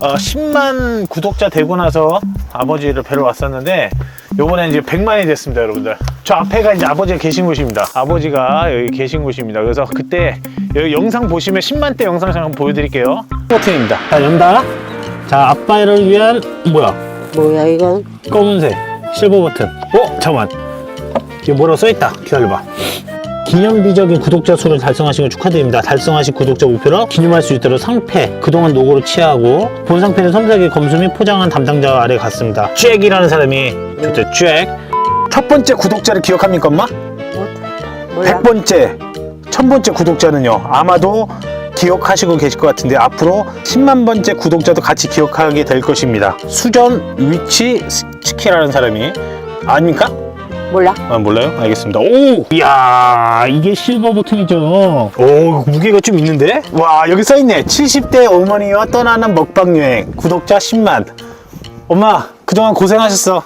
어, 10만 구독자 되고 나서 아버지를 뵈러 왔었는데 요번에 이제 100만이 됐습니다 여러분들. 저 앞에가 이제 아버지가 계신 곳입니다. 아버지가 여기 계신 곳입니다. 그래서 그때 여기 영상 보시면 10만 대 영상 한번 보여드릴게요. 버튼입니다. 자 연다. 자 아빠를 위한 뭐야? 뭐야 이건? 검은색 실버 버튼. 어? 잠깐만. 이게 뭐라고 써있다? 기다려봐 기념비적인 구독자 수를 달성하신 걸 축하드립니다. 달성하신 구독자 목표로 기념할 수 있도록 상패, 그동안 노고를 취하고 본 상패는 섬세하게 검수 및 포장한 담당자 아래 갔습니다. 잭이라는 사람이 그때 잭. 첫 번째 구독자를 기억합니까, 엄마? 몰라. 100번째, 1000번째 구독자는요. 아마도 기억하시고 계실 것 같은데 앞으로 10만 번째 구독자도 같이 기억하게 될 것입니다. 수전 위치 치키라는 사람이 아닙니까? 몰라. 아, 몰라요? 알겠습니다. 오! 이야, 이게 실버 버튼이죠. 오, 무게가 좀 있는데? 와, 여기 써있네. 70대 어머니와 떠나는 먹방 여행. 구독자 10만. 엄마, 그동안 고생하셨어.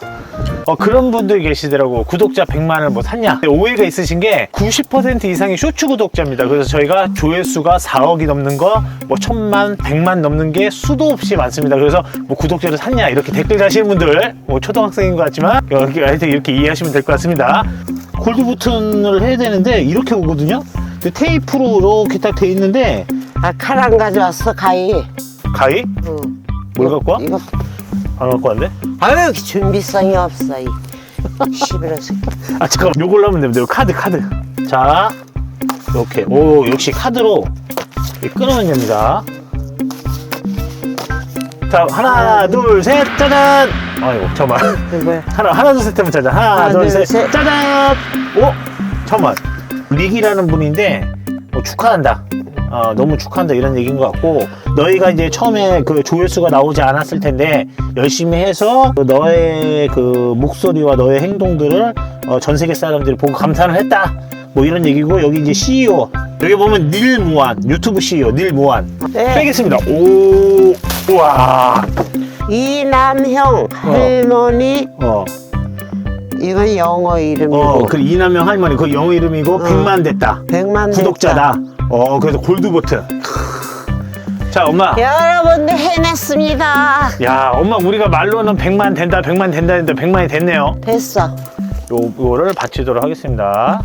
어, 그런 분들이 계시더라고. 구독자 100만을 뭐 샀냐? 오해가 있으신 게 90% 이상이 쇼츠 구독자입니다. 그래서 저희가 조회수가 4억이 넘는 거, 뭐 1000만, 100만 넘는 게 수도 없이 많습니다. 그래서 뭐 구독자를 샀냐? 이렇게 댓글 다시는 분들, 뭐 초등학생인 것 같지만, 여기 하여튼 이렇게 이해하시면 될 것 같습니다. 골드 버튼을 해야 되는데, 이렇게 오거든요? 테이프로 이렇게 딱 돼 있는데, 아 칼 안 가져왔어 가위. 가위? 응. 뭘 갖고 와? 이거 안 갖고 왔는데? 아유 준비성이 없어 이. 시비로 새끼. 아 잠깐 요걸로 하면 됩니다 요 카드 카드 자 이렇게 오 역시 카드로 이렇게 끊으면 됩니다 자 하나 둘 셋 짜잔 아이고 잠깐만 뭐야? 하나 하나 둘 셋 하면 짜잔 하나, 하나, 둘 둘, 셋 셋. 짜잔 오 잠깐만 릭이라는 분인데 뭐 축하한다 어, 너무 축하한다 이런 얘기인 것 같고 너희가 이제 처음에 그 조회수가 나오지 않았을 텐데 열심히 해서 그 너의 그 목소리와 너의 행동들을 어, 전 세계 사람들이 보고 감탄을 했다 뭐 이런 얘기고 여기 이제 CEO 여기 보면 닐 무한 유튜브 CEO 닐 무한 네. 빼겠습니다 오 우와 이남형 할머니 어. 이건 영어 이름이고 어, 그 이남영 할머니 그 영어 이름이고 어. 100만 됐다. 백만 구독자다. 어, 그래서 골드 버튼. 자, 엄마. 여러분들 해냈습니다. 야, 엄마 우리가 말로는 100만 된다, 100만 된다 했는데 100만이 됐네요. 됐어. 요 요거를 바치도록 하겠습니다.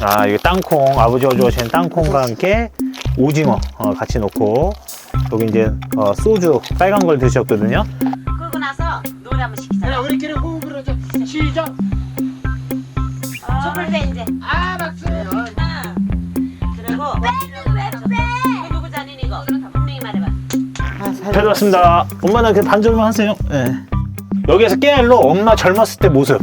아, 이게 땅콩 아버지가 좋아하시는 땅콩과 함께 오징어 어, 같이 넣고 여기 이제 어, 소주 빨간 걸 드셨거든요. 그러고 나서 노래 한번 시키자. 우리끼리 아, 살- 잘 왔습니다. 엄마는 그 반절만 하세요. 네. 여기에서 깨알로 엄마 젊었을 때 모습.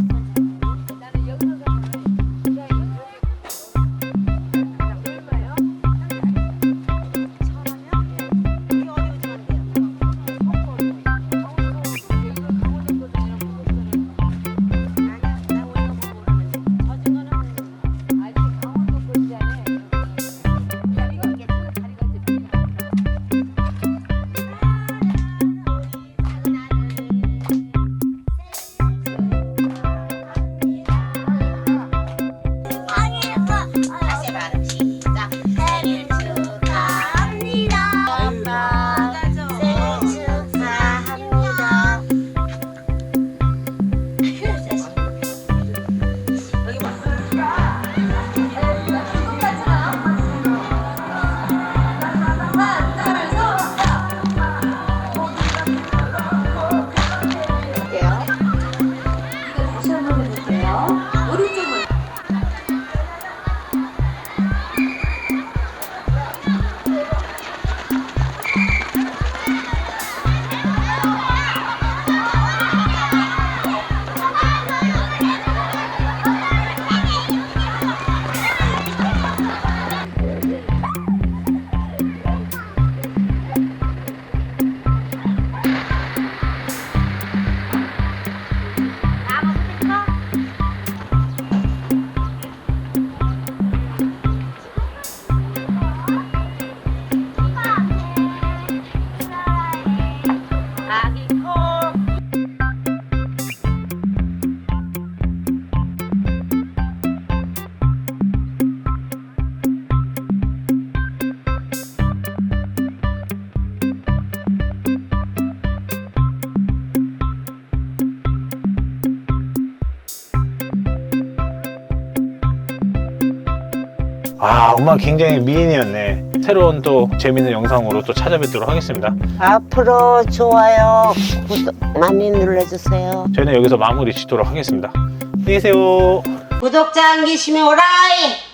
아 엄마 굉장히 미인이었네. 새로운 또 재밌는 영상으로 또 찾아뵙도록 하겠습니다. 앞으로 좋아요. 구독 많이 눌러주세요. 저희는 여기서 마무리 짓도록 하겠습니다. 안녕히 계세요. 구독자 안 계시면 오라이